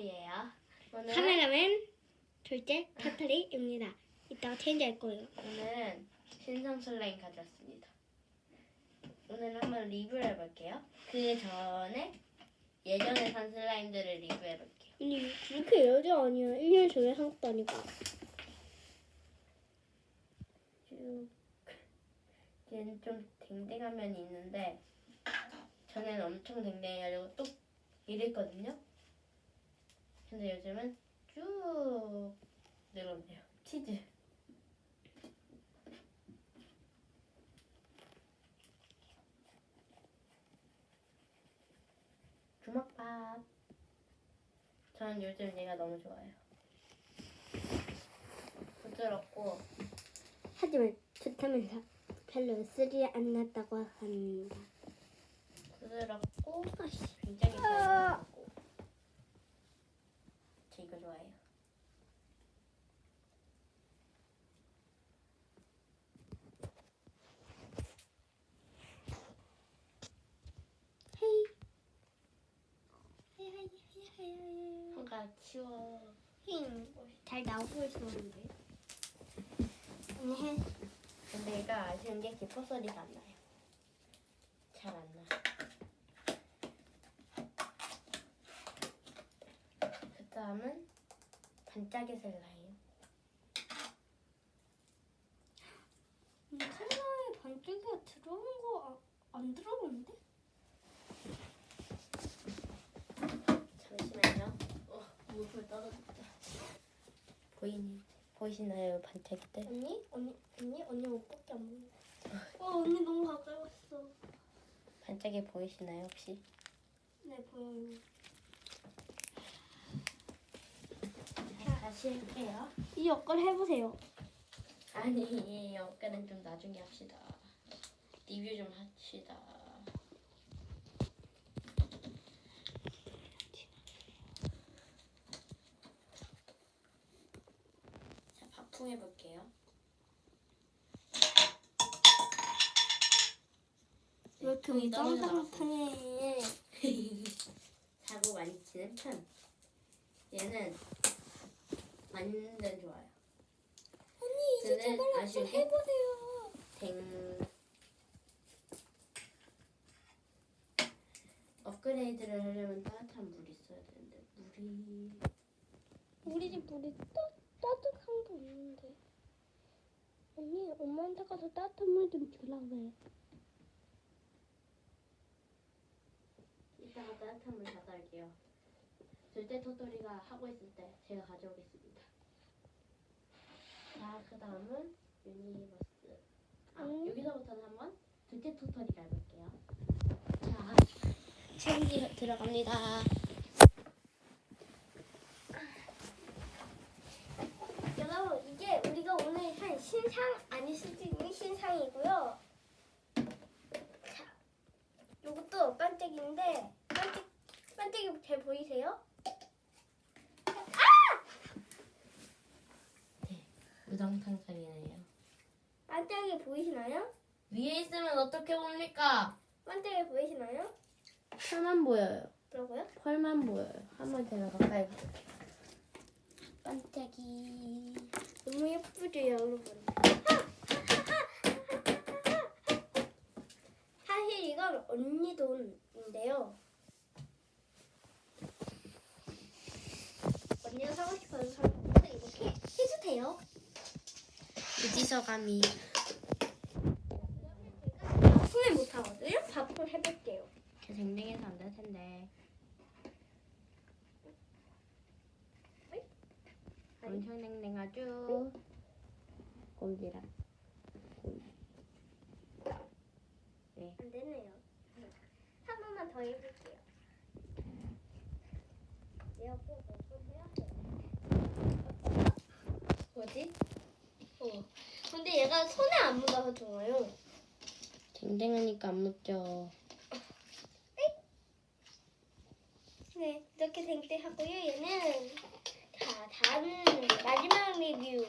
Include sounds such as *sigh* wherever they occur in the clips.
터털이에요. 오늘 카메라맨 둘째 타타리입니다. 이따가 체인지 할 거예요. 오늘은 신상 슬라임 가져왔습니다. 오늘 한번 리뷰를 해볼게요. 그 전에 예전에 산 슬라임들을 리뷰해볼게요. 아니 그렇게 여자 아니야. 1년 전에 산 것도 아니고. 쭉 얘는 좀 댕댕한 면이 있는데 전에는 엄청 댕댕해가지고 또 이랬거든요. 근데 요즘은 쭉 늘었네요. 치즈. 주먹밥. 저는 요즘 얘가 너무 좋아요. 부드럽고 하지만 좋다면서 별로 쓰리 안 났다고 합니다. 부드럽고 아씨. 굉장히 잘 이거 좋아해요. 헤이. 헤이 헤이 헤이 헤이. 손가락 치워. 헤이. 잘 나오고 있었는데. 네. 근데 얘가 아쉬운 게 기포 소리가 안 나요. 잘 안 나. 그 다음은 반짝이 슬라임. 음, 카메라에 반짝이가 들어온 거 안 들어오는데? 잠시만요. 어, 물풀 떨어졌다. 보이니? 보이시나요, 반짝이들? 언니? 언니? 언니? 언니 옷밖에 안 보여. 어 언니 너무 가까이 왔어. 반짝이 보이시나요, 혹시? 네 보여요. 자, 다시 할게요. 이 역할 해보세요. 아니, 역할은 좀 나중에 합시다. 리뷰 좀 합시다. 자, 바풍 해볼게요. 왜 이렇게 나갔어요. 우당탕탕해? 사고 많이 치는 편. 얘는 완전 좋아요. 언니 이제 제발 한번 해보세요. 댕 업그레이드를 하려면 따뜻한 물이 있어야 되는데 물이 우리 집 물이 따, 따뜻한 게 없는데. 언니 엄마한테 가서 따뜻한 물 좀 주라고. 이따가 따뜻한 물 가져올게요. 절대 토토리가 하고 있을 때 제가 가져오겠습니다. 자, 그 다음은 유니버스. 아, 음. 여기서부터는 한번 둘째 토토리 가볼게요. 자, 체인지 들어갑니다. 여러분 이게 우리가 오늘 한 신상 아닐 수도 있는 신상이고요. 자, 요것도 반짝인데 반짝 반짝이 잘 보이세요? 우당탕탕이네요. 반짝이 보이시나요? 위에 있으면 어떻게 봅니까? 반짝이 보이시나요? 펄만 보여요. 뭐라고요? 펄만 보여요. 한번 제가 가까이 가볼게요. 반짝이. 너무 예쁘죠 여러분? *laughs* 사실 이건 언니 돈인데요. 언니가 사고 싶어서 사는 거 이렇게 해도 돼요. 유지서 감이. 바풍을 못 하거든요. 바풍 해볼게요. 제 댕댕해서 안 될 텐데. 엄청 댕댕하죠? 꼼지락. 네. 안 되네요. 한 번만 더 해볼게요. 내가 꼭 어떤 해야 돼. 뭐지? 어. 근데 얘가 손에 안 묻어서 좋아요. 댕댕하니까 안 묻죠. 네, 이렇게 댕댕하고요. 얘는 자, 다음 마지막 리뷰.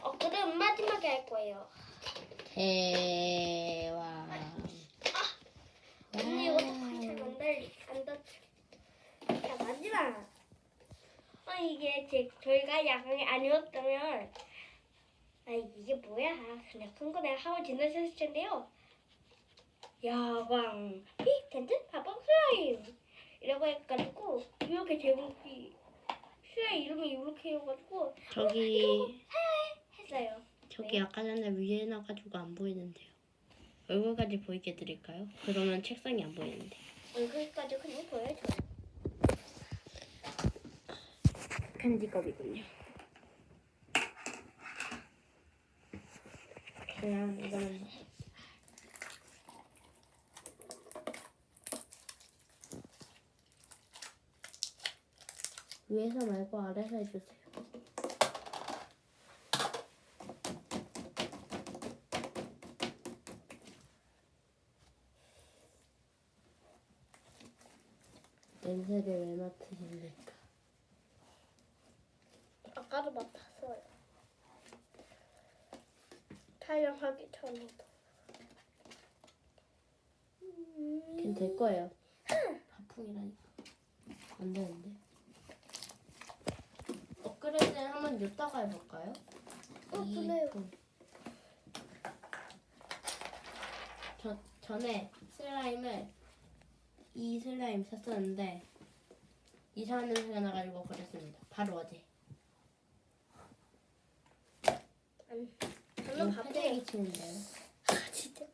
어, 그럼 마지막에 할 거예요. 대왕. 언니 이것도 거의 잘 만들 안 닿죠. 자, 마지막. 이게 제, 저희가 야광이 아니었다면 아 이게 뭐야? 그냥 큰거 내가 하고 지나셨을 텐데요. 야광 히 텐트? 파방 슬라임 이라고 해가지고 이렇게 제목이 슬라임 이름이 이렇게 해가지고 저기 했어요. 저기 아까 전에 위에 나가지고 안 보이는데요. 얼굴까지 보이게 드릴까요? 그러면 책상이 안 보이는데. 얼굴까지 그냥 보여요. 편지컵이군요. 그냥 이거는 위에서 말고 아래서 해주세요. 냄새를 왜 맡으십니까? 아까도 맡았어요 촬영하기 전에도 걔는 될 거예요. 바풍이라니까. 안 되는데. 업그레이드는 한번 이따가 해볼까요? 어, 이 그래요. 품. 저, 전에 슬라임을 이 슬라임 샀었는데 이상한 냄새가 나가지고 버렸습니다. 바로 어제. 저 는 이거 갑자기 치는데요. 아 진짜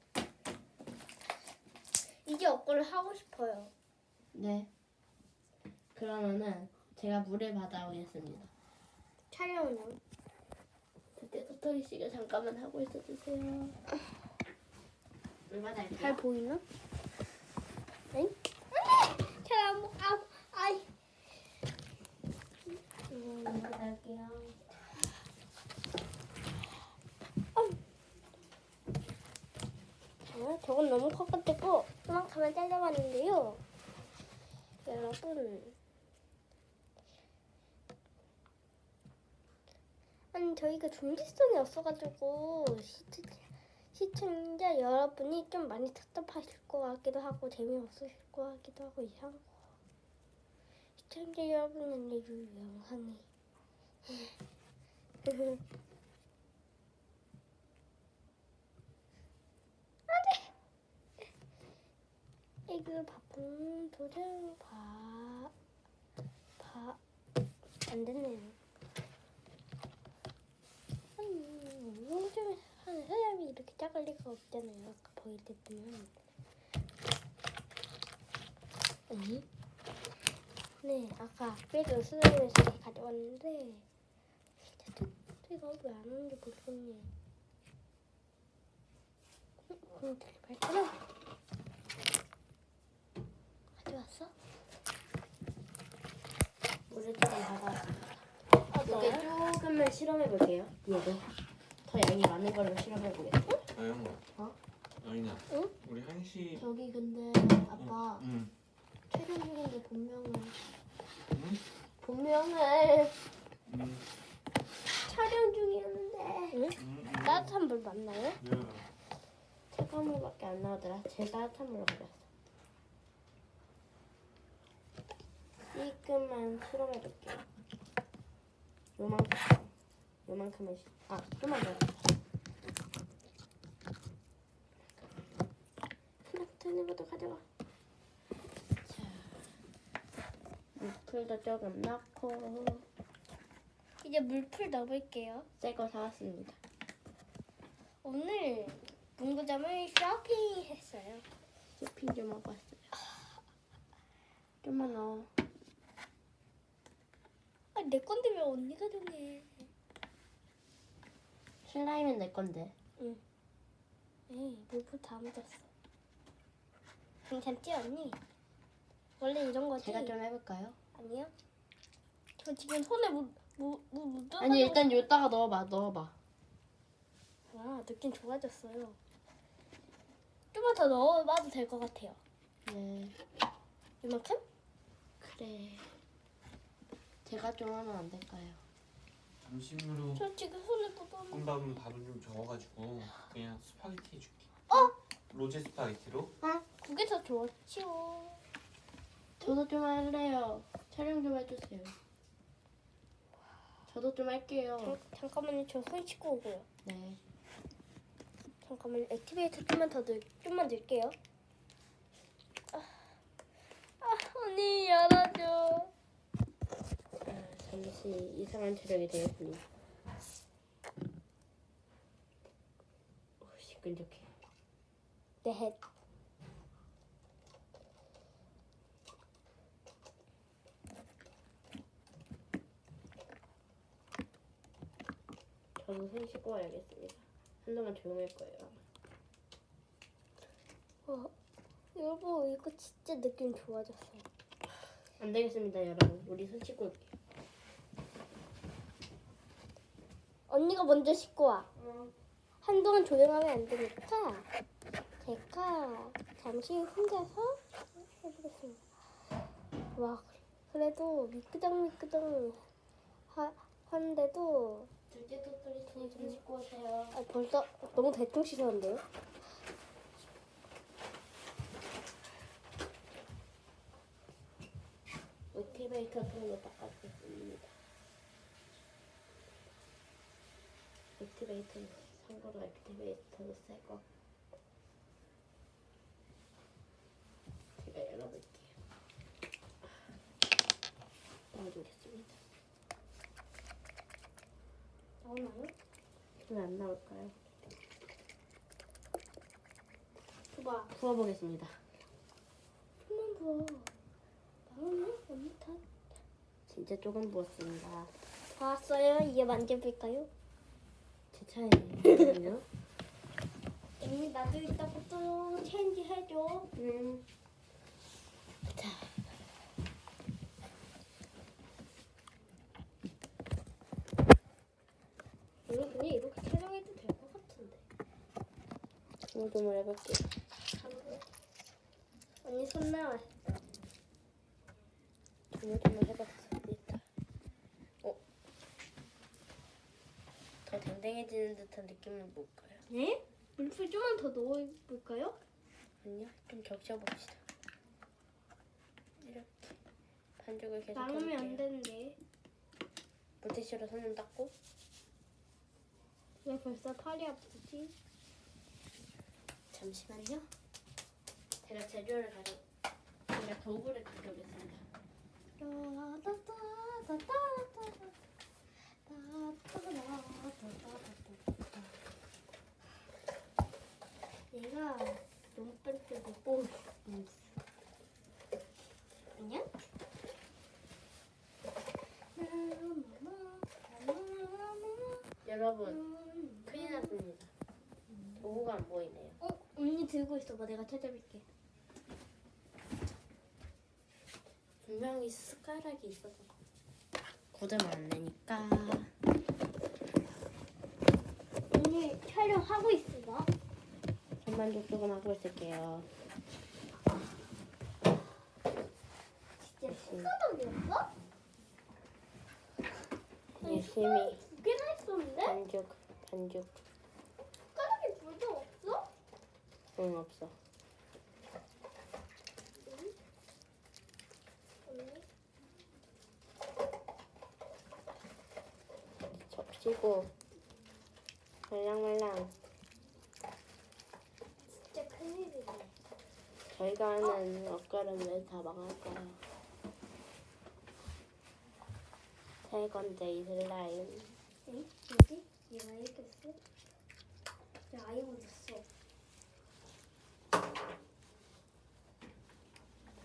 이제 업글을 하고 싶어요 네. 그러면은 제가 물을 받아오겠습니다. 촬영은요? 그때 도토리 씨가 잠깐만 하고 있어 주세요. 물 받아올게요. 잘 보이나? 엥? 잘안 보.. 아, 아이 물 받아올게요. 아, 저건 너무 커가지고 이만큼만 잘라봤는데요. 여러분. 아니 저희가 준비성이 없어가지고 시청, 시청자 여러분이 좀 많이 답답하실 것 같기도 하고 재미없으실 것 같기도 하고 이상하고 시청자 여러분은 이 영상이 *laughs* 이거 바쁜 도장 봐, 봐, 안 됐네요. 아니, 요즘 하는 사람이 이렇게 작을 리가 없잖아요. 아까 보일 때 보면. 아니? 네, 아까 그래도 수능에서 이렇게 가져왔는데, 제가 왜안 오는지 모르겠네. 응, 되게 발전하 가 져왔어? 물을 조금 받아. 아, 이게 조금만 실험해 볼게요. 얘도 더 양이 많은 걸로 실험해 보겠어. 아영아. 어? 아니냐. 응? 우리 한시. 저기 근데 아빠 응. 촬영 중인데 본명을 응? 본명을 응. 촬영 중이었는데 응? 응. 따뜻한 물 맞나요? 야. 차가운 물밖에 안 나오더라. 제일 따뜻한 물로 가져왔어. 조금만 실험해 볼게요. 요만큼, 요만큼을 시- 아 좀만 더. 가져가. 자, 물풀도 조금 넣고 이제 물풀 넣어볼게요. 새 거 사왔습니다. 오늘 문구점을 쇼핑했어요. 쇼핑 좀 하고 왔어요. 좀만 넣어. 아, 내 건데 왜 언니가 정해? 슬라임은 내 건데. 에이, 물풀 다 묻었어. 괜찮지 언니? 원래 이런 거지? 제가 좀 해볼까요? 아니요. 저 지금 손에 묻, 묻, 묻, 묻어. 아니 일단 여기다가 넣어봐 넣어봐 와, 느낌 좋아졌어요. 좀만 더 넣어봐도 될 것 같아요. 네 이만큼? 그래 제가 좀 하면 안 될까요? 점심으로 저 지금 손에 묻어. 볶음밥은 밥을 좀 적어가지고 그냥 스파게티 해줄게. 어? 로제 스파게티로? 그게 더 좋지요. 저도 좀 할래요 촬영 좀 해주세요 저도 좀 할게요. 잠, 잠깐만요. 저손 씻고 오고요. 네. 잠깐만 액티베이터 좀만 더 늘, 좀만 넣을게요. 아, 아 언니 열어줘. 아, 잠시 이상한 체력이 되었군요. 오, 시끈적해. 네. 저도 손 씻고 와야겠습니다. 한동안 조용할 거예요. 어, 여보 이거 진짜 느낌 좋아졌어요. 안 되겠습니다, 여러분. 우리 손 씻고 올게요. 언니가 먼저 씻고 와. 한동안 조용하면 안 되니까 제가 잠시 혼자서 해보겠습니다. 와 그래도 미끄덩미끄덩 하, 하는데도 둘째 토토리 손 씻고 오세요. 아, 벌써 너무 대충 씻었는데요? 액티베이터 통로 닦아주겠습니다. 액티베이터 참고로 액티베이터도 새거 제가 열어볼게요. 넣어주겠습니다. 나오나요? 왜 안 나올까요? 봐봐 부어보겠습니다. 좀만 부어 나오나? 언니 다, 진짜 조금 부었습니다. 다 왔어요? 이제 만져볼까요? 제 차례거든요. 언니 나도 이따부터 체인지 해줘 음. 자. 언니 그냥 이렇게 촬영해도 될 것 같은데 조물조물 해볼게요. 언니 손 나와 조물조물 해봤습니다. 어? 더 댕댕해지는 듯한 느낌은 뭘까요? 네? 물풀 좀만 더 넣어볼까요? 아니요, 좀 적셔봅시다. 이렇게 반죽을 계속 나누면 안 해볼게요. 되는데 물티슈로 손좀 닦고 왜 벌써 팔이 아프지? 잠시만요. 제가 재료를 가져 제가 도구를 가져오겠습니다. 얘가 눈빛 을못 보고 있어. 아니야? 여러분, 큰일 났습니다. 도구가 안 보이네요. 어? 언니 들고 있어봐. 내가 찾아볼게. 분명히 숟가락이 있어서 굳으면 안 되니까 언니 촬영하고 있어봐. 손만 조금 하고 있을게요. 진짜 숟가락이었어? 열심히 두 개나 있었는데? 반죽, 반죽. 숟가락이 둘도 없어? 응 없어. 접시고 말랑말랑. 진짜 큰일이네. 저희가 하는 엇걸음을 다 망할까요? 세 번째 이 슬라임. 응? 뭐지? 얘가 이렇게 했어? 야, 아이 묻었어.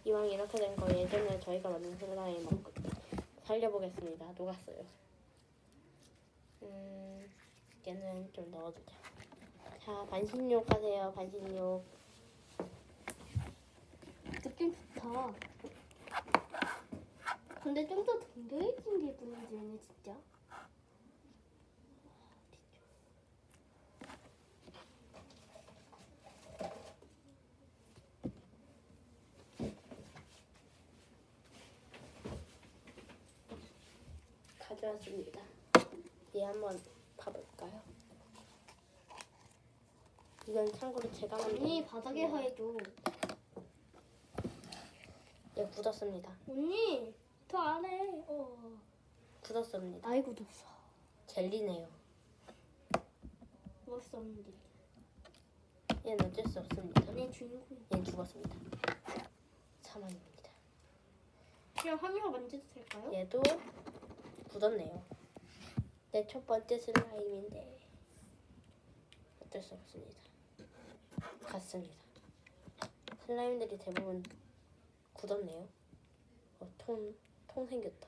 이왕 이렇게 된 거 예전에 저희가 만든 슬라임 먹 살려보겠습니다. 녹았어요. 음, 얘는 좀 넣어두자. 자, 반신욕 하세요. 반신욕. 느낌 좋다. 근데 좀더 동결해진 기분이 드네, 진짜. 가져왔습니다. 얘 한번 봐볼까요? 이건 참고로 제가 만든 언니, 바닥에 해줘. 얘 묻었습니다. 언니, 더 안 해. 어. 굳었습니다. 아이고 뒀어. 젤리네요. 수 없는데. 얘는 어쩔 수 없습니다. 내 주인공. 얘는 죽었습니다. 사망입니다. 그냥 화미가 만져도 될까요? 얘도 굳었네요. 내 첫 번째 슬라임인데 어쩔 수 없습니다. 갔습니다. 슬라임들이 대부분 굳었네요. 어, 통, 통 생겼다.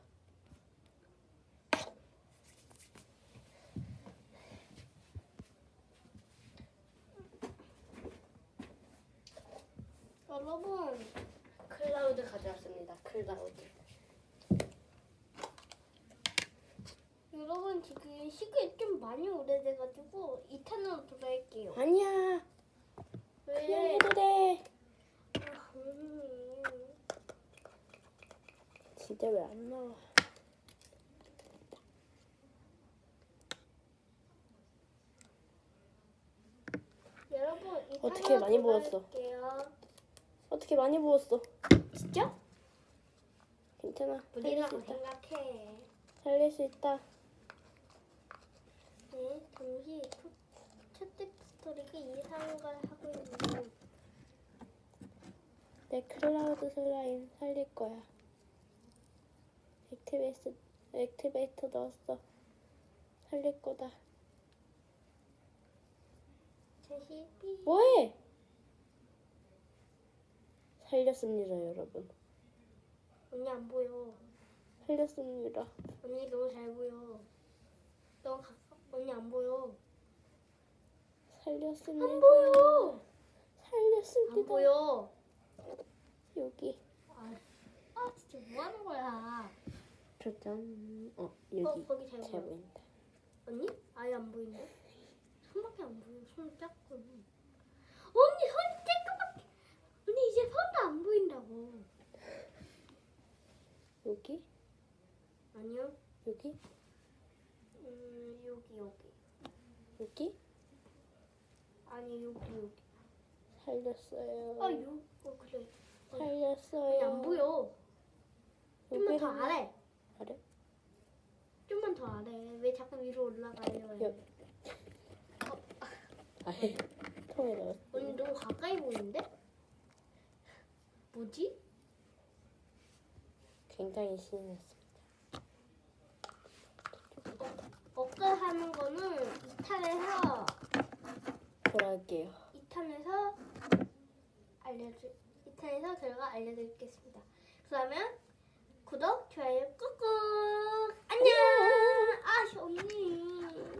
여러분 클라우드 가져왔습니다. 클라우드. 여러분 지금 시간이 좀 많이 오래돼가지고 2탄으로 돌아올게요. 아니야. 그냥 왜? 해도 돼. 진짜 왜 안 나와? 여러분 2탄으로 어떻게 많이 부었어? 돌아올게요. 어떻게 많이 부었어? 진짜? 괜찮아. 살릴 우리라고 있다. 생각해. 살릴 수 있다. 네, 잠시 스토리가 이상한 걸 하고 있는 내 클라우드 슬라임 살릴 거야. 액티베이트 액티베이터 넣었어. 살릴 거다. 삐. 뭐해? 살렸습니다, 여러분. 언니 안 보여. 살렸습니다. 언니 너무 잘 보여. 너무 가까. 언니 안 보여. 살렸습니다. 안 보여. 살렸습니다. 안 보여. 여기. 아, 아 진짜 뭐 하는 거야? 짜잔. 어, 어 여기. 거기 잘 잘 보여. 보인다. 언니? 아예 안 보이네. 손밖에 안 보여. 손 작고. 언니 손 작고밖에. 언니 이제 손도 안 보인다고. 여기? 아니요. 여기? 음 여기 여기. 여기? 아니 여기 여기. 살렸어요. 아 요. 어 그래. 살렸어요. 언니 안 보여. 좀만 더 아래. 아래? 좀만 더 아래. 왜 자꾸 위로 올라가요? 여- 아래. 통에 넣었어. 언니 너무 가까이 보이는데? 뭐지? 굉장히 신이 났습니다. 업글 하는 거는 2탄에서 보라할게요. 2탄에서 알려줄 2탄에서 결과 알려드리겠습니다. 그러면 구독, 좋아요 꾹꾹 안녕. 아, 언니.